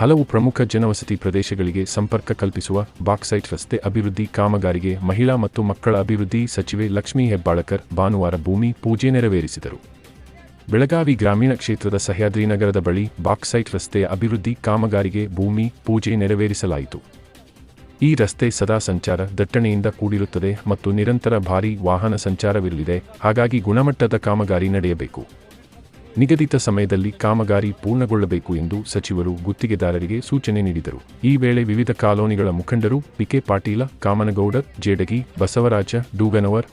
ಹಲವು ಪ್ರಮುಖ ಜನವಸತಿ ಪ್ರದೇಶಗಳಿಗೆ ಸಂಪರ್ಕ ಕಲ್ಪಿಸುವ ಬಾಕ್ಸೈಟ್ ರಸ್ತೆ ಅಭಿವೃದ್ಧಿ ಕಾಮಗಾರಿಗೆ ಮಹಿಳಾ ಮತ್ತು ಮಕ್ಕಳ ಅಭಿವೃದ್ಧಿ ಸಚಿವೆ ಲಕ್ಷ್ಮೀ ಹೆಬ್ಬಾಳಕರ್ ಭಾನುವಾರ ಭೂಮಿ ಪೂಜೆ ನೆರವೇರಿಸಿದರು. ಬೆಳಗಾವಿ ಗ್ರಾಮೀಣ ಕ್ಷೇತ್ರದ ಸಹ್ಯಾದ್ರಿ ನಗರದ ಬಳಿ ಬಾಕ್ಸೈಟ್ ರಸ್ತೆಯ ಅಭಿವೃದ್ಧಿ ಕಾಮಗಾರಿಗೆ ಭೂಮಿ ಪೂಜೆ ನೆರವೇರಿಸಲಾಯಿತು. ಈ ರಸ್ತೆ ಸದಾ ಸಂಚಾರ ದಟ್ಟಣೆಯಿಂದ ಕೂಡಿರುತ್ತದೆ ಮತ್ತು ನಿರಂತರ ಭಾರೀ ವಾಹನ ಸಂಚಾರವಿರಲಿದೆ, ಹಾಗಾಗಿ ಗುಣಮಟ್ಟದ ಕಾಮಗಾರಿ ನಡೆಯಬೇಕು. ನಿಗದಿತ ಸಮಯದಲ್ಲಿ ಕಾಮಗಾರಿ ಪೂರ್ಣಗೊಳ್ಳಬೇಕು ಎಂದು ಸಚಿವರು ಗುತ್ತಿಗೆದಾರರಿಗೆ ಸೂಚನೆ ನೀಡಿದರು. ಈ ವೇಳೆ ವಿವಿಧ ಕಾಲೋನಿಗಳ ಮುಖಂಡರು ಪಿಕೆ ಪಾಟೀಲ ಕಾಮನಗೌಡರ್ ಜೇಡಗಿ, ಬಸವರಾಜ, ಡೂಗನವರ್,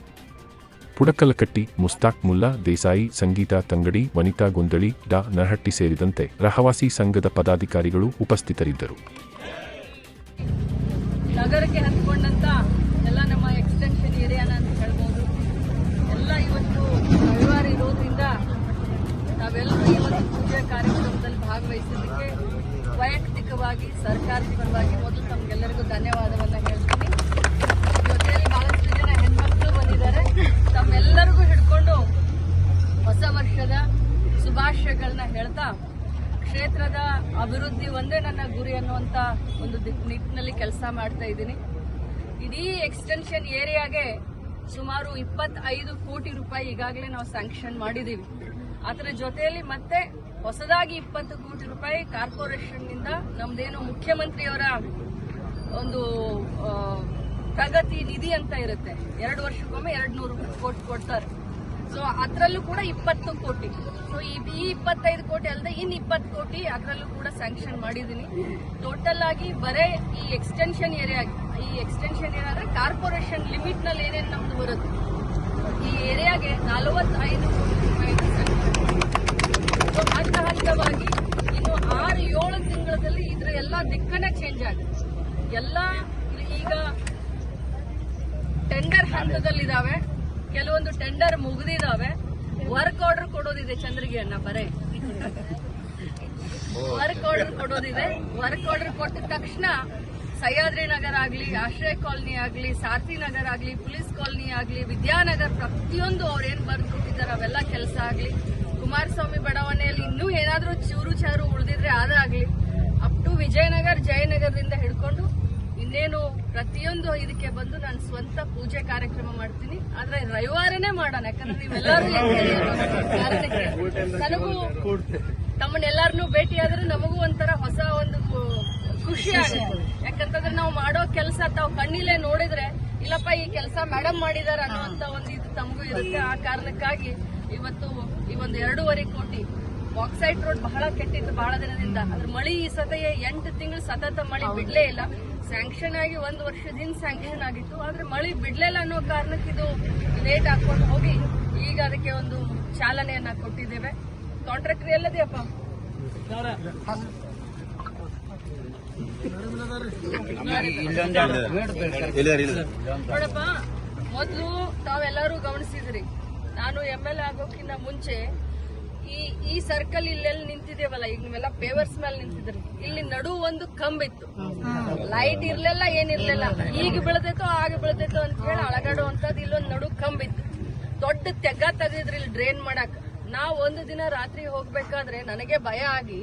ಪುಡಕಲಕಟ್ಟಿ, ಮುಸ್ತಾಕ್ ಮುಲ್ಲಾ, ದೇಸಾಯಿ, ಸಂಗೀತಾ ತಂಗಡಿ, ವನಿತಾ ಗೊಂದಳಿ, ಡಾ ನರಹಟ್ಟಿ ಸೇರಿದಂತೆ ರಹವಾಸಿ ಸಂಘದ ಪದಾಧಿಕಾರಿಗಳು ಉಪಸ್ಥಿತರಿದ್ದರು. ಧನ್ಯವಾದವನ್ನ ಹೇಳ್ತೀನಿ. ಜೊತೆಯಲ್ಲಿ ಬಹಳಷ್ಟು ಜನ ಹೆಣ್ಮಕ್ಳು ಬಂದಿದ್ದಾರೆ. ತಮ್ಮೆಲ್ಲರಿಗೂ ಹಿಡ್ಕೊಂಡು ಹೊಸ ವರ್ಷದ ಶುಭಾಶಯಗಳನ್ನ ಹೇಳ್ತಾ ಕ್ಷೇತ್ರದ ಅಭಿವೃದ್ಧಿ ಒಂದೇ ನನ್ನ ಗುರಿ ಅನ್ನುವಂತ ಒಂದು ನಿಟ್ಟಿನಲ್ಲಿ ಕೆಲಸ ಮಾಡ್ತಾ ಇದ್ದೀನಿ. ಇಡೀ ಎಕ್ಸ್ಟೆನ್ಷನ್ ಏರಿಯಾಗೆ ಸುಮಾರು ಇಪ್ಪತ್ತೈದು ಕೋಟಿ ರೂಪಾಯಿ ಈಗಾಗಲೇ ನಾವು ಸ್ಯಾಂಕ್ಷನ್ ಮಾಡಿದ್ದೀವಿ ಅದರ ಜೊತೆಯಲ್ಲಿ ಮತ್ತೆ ಹೊಸದಾಗಿ ಇಪ್ಪತ್ತು ಕೋಟಿ ರೂಪಾಯಿ ಕಾರ್ಪೊರೇಷನ್ನಿಂದ ನಮ್ದೇನು ಮುಖ್ಯಮಂತ್ರಿಯವರ ಒಂದು ಪ್ರಗತಿ ನಿಧಿ ಅಂತ ಇರುತ್ತೆ. ಎರಡು ವರ್ಷಕ್ಕೊಮ್ಮೆ ಎರಡು ನೂರು ಕೋಟಿ ಕೊಡ್ತಾರೆ. ಸೊ ಅದರಲ್ಲೂ ಕೂಡ ಇಪ್ಪತ್ತು ಕೋಟಿ. ಸೊ ಈ ಇಪ್ಪತ್ತೈದು ಕೋಟಿ ಅಲ್ಲದೆ ಇನ್ ಇಪ್ಪತ್ತು ಕೋಟಿ ಅದರಲ್ಲೂ ಕೂಡ ಸ್ಯಾಂಕ್ಷನ್ ಮಾಡಿದ್ದೀನಿ. ಟೋಟಲ್ ಆಗಿ ಬರೇ ಈ ಎಕ್ಸ್ಟೆನ್ಷನ್ ಏರಿಯಾ ಈ ಎಕ್ಸ್ಟೆನ್ಷನ್ ಏರಿಯಾ ಕಾರ್ಪೊರೇಷನ್ ಲಿಮಿಟ್ನಲ್ಲಿ ಏನೇನು ನಮ್ದು ಬರುತ್ತೆ. ಈ ಏರಿಯಾಗೆ ನಲವತ್ತೈದು ಕೋಟಿ ಸೊ ಹಂತ ಹಂತವಾಗಿ ಇನ್ನು ಆರು ಏಳು ತಿಂಗಳಲ್ಲಿ ಇದ್ರ ಎಲ್ಲ ದಿಕ್ಕನೇ ಚೇಂಜ್ ಆಗುತ್ತೆ. ಎಲ್ಲ ಈಗ ಟೆಂಡರ್ ಹಂತದಲ್ಲಿದ್ದಾವೆ ಕೆಲವೊಂದು ಟೆಂಡರ್ ಮುಗಿದಿದ್ದಾವೆ ವರ್ಕ್ ಆರ್ಡರ್ ಕೊಡೋದಿದೆ ಚಂದ್ರಿಗೆ ಅಣ್ಣ ಬರೇ. ವರ್ಕ್ ಆರ್ಡರ್ ಕೊಡೋದಿದೆ. ವರ್ಕ್ ಆರ್ಡರ್ ಕೊಟ್ಟ ತಕ್ಷಣ ಸಹ್ಯಾದ್ರಿ ನಗರ ಆಗ್ಲಿ, ಆಶ್ರಯ ಕಾಲನಿ ಆಗ್ಲಿ, ಸಾರ್ಥಿ ನಗರ ಆಗ್ಲಿ, ಪೊಲೀಸ್ ಕಾಲನಿ ಆಗ್ಲಿ, ವಿದ್ಯಾನಗರ್ ಪ್ರತಿಯೊಂದು ಅವ್ರೇನ್ ಬರ್ದು ಕೊಟ್ಟಿದ್ದಾರೆ ಅವೆಲ್ಲ ಕೆಲಸ ಆಗ್ಲಿ. ಕುಮಾರಸ್ವಾಮಿ ಬಡಾವಣೆಯಲ್ಲಿ ಇನ್ನೂ ಏನಾದ್ರೂ ಚೂರು ಚಾರು ಉಳಿದಿದ್ರೆ ಅದಾಗ್ಲಿ ಅಪ್ ಟು ವಿಜಯನಗರ್, ಜಯನಗರದಿಂದ ಹಿಡ್ಕೊಂಡು ಇನ್ನೇನು ಪ್ರತಿಯೊಂದು ಇದಕ್ಕೆ ಬಂದು ನಾನು ಸ್ವಂತ ಪೂಜೆ ಕಾರ್ಯಕ್ರಮ ಮಾಡ್ತೀನಿ. ಆದ್ರೆ ರವಿವಾರನೇ ಮಾಡೋಣ, ಯಾಕಂದ್ರೆ ನೀವೆಲ್ಲರೂ ಕಾರಣಕ್ಕೆ ನನಗೂ ತಮ್ಮನ್ನೆಲ್ಲರನ್ನೂ ಭೇಟಿಯಾದ್ರೆ ನಮಗೂ ಒಂಥರ ಹೊಸ ಒಂದು ಖುಷಿ ಆಗುತ್ತೆ. ಯಾಕಂತಂದ್ರೆ ನಾವು ಮಾಡೋ ಕೆಲಸ ತಾವು ಕಣ್ಣಿಲೆ ನೋಡಿದ್ರೆ, ಇಲ್ಲಪ್ಪ, ಈ ಕೆಲಸ ಮೇಡಮ್ ಮಾಡಿದಾರ ಅನ್ನುವಂತ ಒಂದು ಇದು ತಮಗೂ ಇರುತ್ತೆ. ಆ ಕಾರಣಕ್ಕಾಗಿ ಇವತ್ತು ಈ ಒಂದು ಎರಡೂವರೆ ಕೋಟಿ ಬಾಕ್ಸೈಟ್ ರೋಡ್ ಬಹಳ ಕೆಟ್ಟಿತ್ತು ಬಹಳ ದಿನದಿಂದ. ಅದ್ರ ಮಳಿ ಈ ಸತಯ ಎಂಟು ತಿಂಗಳು ಸತತ ಮಳಿ ಬಿಡ್ಲೇ ಇಲ್ಲ. ಸ್ಯಾಂಕ್ಷನ್ ಆಗಿ ಒಂದು ವರ್ಷದಿಂದ ಸ್ಯಾಂಕ್ಷನ್ ಆಗಿತ್ತು. ಆದ್ರೆ ಮಳೆ ಬಿಡ್ಲಿಲ್ಲ ಅನ್ನೋ ಕಾರಣಕ್ಕೆ ಇದು ಲೇಟ್ ಹಾಕೊಂಡು ಹೋಗಿ ಈಗ ಅದಕ್ಕೆ ಒಂದು ಚಾಲನೆಯನ್ನ ಕೊಟ್ಟಿದ್ದೇವೆ. ಕಾಂಟ್ರಾಕ್ಟರ್ ಎಲ್ಲದೆಯಪ್ಪ ನೋಡಪ್ಪ, ಮೊದಲು ತಾವೆಲ್ಲರೂ ಗಮನಿಸಿದ್ರಿ. ನಾನು ಎಂ ಎಲ್ ಆಗೋಕ್ಕಿಂತ ಮುಂಚೆ ಈ ಈ ಸರ್ಕಲ್ ಇಲ್ಲೆಲ್ಲಿ ನಿಂತಿದೇವಲ್ಲ ಈಗ ನೀವೆಲ್ಲ ಪೇವರ್ಸ್ ಮೇಲೆ ನಿಂತಿದ್ರಿ. ಇಲ್ಲಿ ನಡು ಒಂದು ಕಂಬ ಇತ್ತು. ಲೈಟ್ ಇರ್ಲಿಲ್ಲ ಏನಿರ್ಲಿಲ್ಲ ಈಗ ಬೆಳೆದೈತೋ, ಆಗ ಬೆಳೆದೈತೋ ಅಂತ ಹೇಳಿ ಅಳಗಾಡುವಂತದ್ದು ಇಲ್ಲೊಂದು ನಡು ಕಂಬ ಇತ್ತು. ದೊಡ್ಡ ತೆಗ್ಗ ತೆಗೆದಿದ್ರಿ ಇಲ್ಲಿ ಡ್ರೈನ್ ಮಾಡಕ್. ನಾವು ಒಂದು ದಿನ ರಾತ್ರಿ ಹೋಗ್ಬೇಕಾದ್ರೆ ನನಗೆ ಭಯ ಆಗಿ,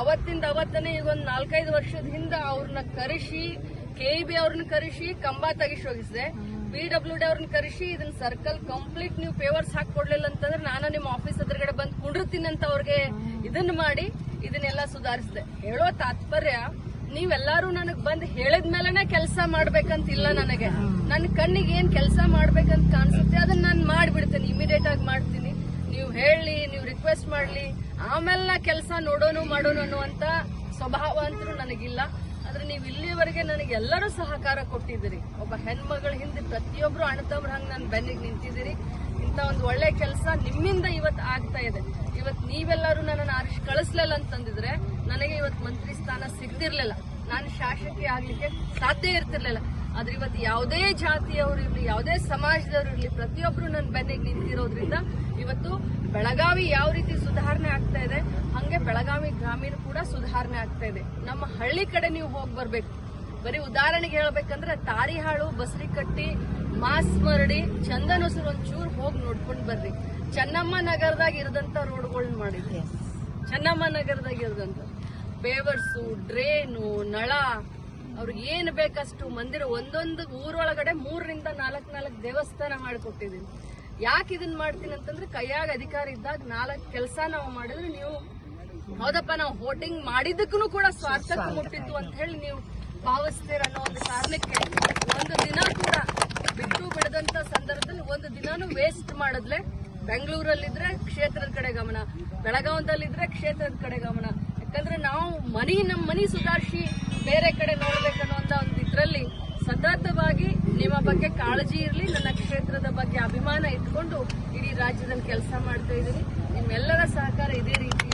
ಅವತ್ತಿಂದ ಅವತ್ತನೇ ಈಗ ಒಂದು ನಾಲ್ಕೈದು ವರ್ಷದ ಹಿಂದೆ ಅವ್ರನ್ನ ಕರೆಸಿ ಕೆ ಬಿ ಅವ್ರನ್ನ ಕರೆಸಿ ಕಂಬ ತೆಗಿಸಿ ಹೋಗಿಸಿದೆ. ಪಿ ಡಬ್ಲ್ಯೂ ಡಿ ಅವ್ರನ್ನ ಕರೆಸಿ ಇದನ್ನ ಸರ್ಕಲ್ ಕಂಪ್ಲೀಟ್ ನೀವು ಪೇವರ್ಸ್ ಹಾಕೊಡ್ಲಿಲ್ಲ ಅಂತಂದ್ರೆ ನಾನು ನಿಮ್ಮ ಆಫೀಸ್ ಎದುರುಗಡೆ ಬಂದು ಕುಂಡಿರ್ತೀನಿ ಅಂತ ಅವ್ರಿಗೆ ಇದನ್ನ ಮಾಡಿ ಇದನ್ನೆಲ್ಲ ಸುಧಾರಿಸಿದೆ. ಹೇಳೋ ತಾತ್ಪರ್ಯ, ನೀವೆಲ್ಲಾರು ನನಗ್ ಬಂದ್ ಹೇಳಿದ ಮೇಲೆನೆ ಕೆಲಸ ಮಾಡ್ಬೇಕಂತಿಲ್ಲ ನನಗೆ. ನನ್ನ ಕಣ್ಣಿಗೆ ಏನ್ ಕೆಲಸ ಮಾಡ್ಬೇಕಂತ ಕಾಣಿಸುತ್ತೆ ಅದನ್ನ ನಾನು ಮಾಡ್ಬಿಡ್ತೇನೆ ಇಮಿಡಿಯೇಟ್ ಆಗಿ ಮಾಡ್ತೀನಿ. ನೀವು ಹೇಳಿ, ನೀವು ರಿಕ್ವೆಸ್ಟ್ ಮಾಡ್ಲಿ, ಆಮೇಲೆ ನಾ ಕೆಲಸ ನೋಡೋನು ಮಾಡೋನು ಅನ್ನುವಂತ ಸ್ವಭಾವ ಅಂತೂ ನನಗಿಲ್ಲ. ಆದ್ರೆ ನೀವು ಇಲ್ಲಿವರೆಗೆ ನನಗೆ ಎಲ್ಲರೂ ಸಹಕಾರ ಕೊಟ್ಟಿದ್ದೀರಿ. ಒಬ್ಬ ಹೆಣ್ಮಗಳ ಹಿಂದೆ ಪ್ರತಿಯೊಬ್ರು ಅಣ್ಣತಮ್ರ ಹಂಗ ನಾನು ಬೆನ್ನಿಗೆ ನಿಂತಿದ್ದೀರಿ. ಇಂಥ ಒಂದು ಒಳ್ಳೆ ಕೆಲಸ ನಿಮ್ಮಿಂದ ಇವತ್ತು ಆಗ್ತಾ ಇದೆ. ಇವತ್ತು ನೀವೆಲ್ಲರೂ ನನ್ನನ್ನು ಆರಿಸಿ ಕಳಿಸ್ಲಿಲ್ಲ ಅಂತಂದಿದ್ರೆ ನನಗೆ ಇವತ್ತು ಮಂತ್ರಿ ಸ್ಥಾನ ಸಿಗ್ತಿರ್ಲಿಲ್ಲ. ನಾನು ಶಾಸಕಿ ಆಗ್ಲಿಕ್ಕೆ ಸಾಧ್ಯ ಇರ್ತಿರ್ಲಿಲ್ಲ. ಆದ್ರೆ ಇವತ್ತು ಯಾವುದೇ ಜಾತಿಯವರು ಇರಲಿ ಯಾವುದೇ ಸಮಾಜದವರು ಇರಲಿ ಪ್ರತಿಯೊಬ್ಬರು ನನ್ನ ಬೆನ್ನಿಗೆ ನಿಂತಿರೋದ್ರಿಂದ ಇವತ್ತು ಬೆಳಗಾವಿ ಯಾವ ರೀತಿ ಸುಧಾರಣೆ ಆಗ್ತಾ ಇದೆ ಹಂಗೆ ಬೆಳಗಾವಿ ಗ್ರಾಮೀಣ ಕೂಡ ಸುಧಾರಣೆ ಆಗ್ತಾ ಇದೆ. ನಮ್ಮ ಹಳ್ಳಿ ಕಡೆ ನೀವು ಹೋಗಿ ಬರ್ಬೇಕು. ಬರೀ ಉದಾಹರಣೆಗೆ ಹೇಳ್ಬೇಕಂದ್ರೆ ತಾರಿಹಾಳು ಬಸರಿಕಟ್ಟಿ ಮಾಸ್ಮರಡಿ ಚಂದನೂಸರು ಒಂಚೂರು ಹೋಗಿ ನೋಡ್ಕೊಂಡು ಬರ್ರಿ. ಚನ್ನಮ್ಮ ನಗರದಾಗ ಇರದಂತ ರೋಡ್ಗಳನ್ನ ಮಾಡಿದ್ವಿ ಚೆನ್ನಮ್ಮ ನಗರದಾಗ ಇರದಂತ. ಪೇವರ್ಸು ಡ್ರೇನು ನಳ ಅವ್ರಿಗೆ ಏನು ಬೇಕಷ್ಟು ಮಂದಿರ ಒಂದೊಂದು ಊರೊಳಗಡೆ ಮೂರರಿಂದ ನಾಲ್ಕು ನಾಲ್ಕು ದೇವಸ್ಥಾನ ಮಾಡಿಕೊಟ್ಟಿದ್ದೀನಿ ಯಾಕೆ ಇದನ್ನ ಮಾಡ್ತೀನಿ ಅಂತಂದ್ರೆ ಕೈಯಾಗ ಅಧಿಕಾರ ಇದ್ದಾಗ ನಾಲ್ಕು ಕೆಲಸ ನಾವು ಮಾಡಿದ್ರೆ ನೀವು ಹೌದಪ್ಪ ನಾವು ಹೋಟಿಂಗ್ ಮಾಡಿದ್ದಕ್ಕೂ ಕೂಡ ಸ್ವಾರ್ಥಕ್ಕೆ ಮುಟ್ಟಿತ್ತು ಅಂತ ಹೇಳಿ ನೀವು ಭಾವಿಸ್ತೀರ ಅನ್ನೋ ಒಂದು ಕಾರಣಕ್ಕೆ ಒಂದು ದಿನ ಕೂಡ ಬಿಟ್ಟು ಬಿಡದಂತ ಸಂದರ್ಭದಲ್ಲಿ ಒಂದು ದಿನಾನು ವೇಸ್ಟ್ ಮಾಡಿದ್ಲೆ. ಬೆಂಗಳೂರಲ್ಲಿದ್ರೆ ಕ್ಷೇತ್ರದ ಕಡೆ ಗಮನ ಬೆಳಗಾವದಲ್ಲಿದ್ರೆ ಕ್ಷೇತ್ರದ ಕಡೆ ಗಮನ. ಯಾಕಂದ್ರೆ ನಾವು ಮನಿ ನಮ್ಮ ಮನಿ ಸುಧಾರಿಸಿ ಬೇರೆ ಕಡೆ ನೋಡ್ಬೇಕನ್ನುವಂತ ಒಂದು ಇದ್ರಲ್ಲಿ ಸತತವಾಗಿ ನಿಮ್ಮ ಬಗ್ಗೆ ಕಾಳಜಿ ಇರಲಿ, ನನ್ನ ಕ್ಷೇತ್ರದ ಬಗ್ಗೆ ಅಭಿಮಾನ ಇಟ್ಕೊಂಡು ಇಡೀ ರಾಜ್ಯದಲ್ಲಿ ಕೆಲಸ ಮಾಡ್ತಾ ಇದ್ದೀನಿ. ನಿಮ್ಮೆಲ್ಲರ ಸಹಕಾರ ಇದೇ ರೀತಿ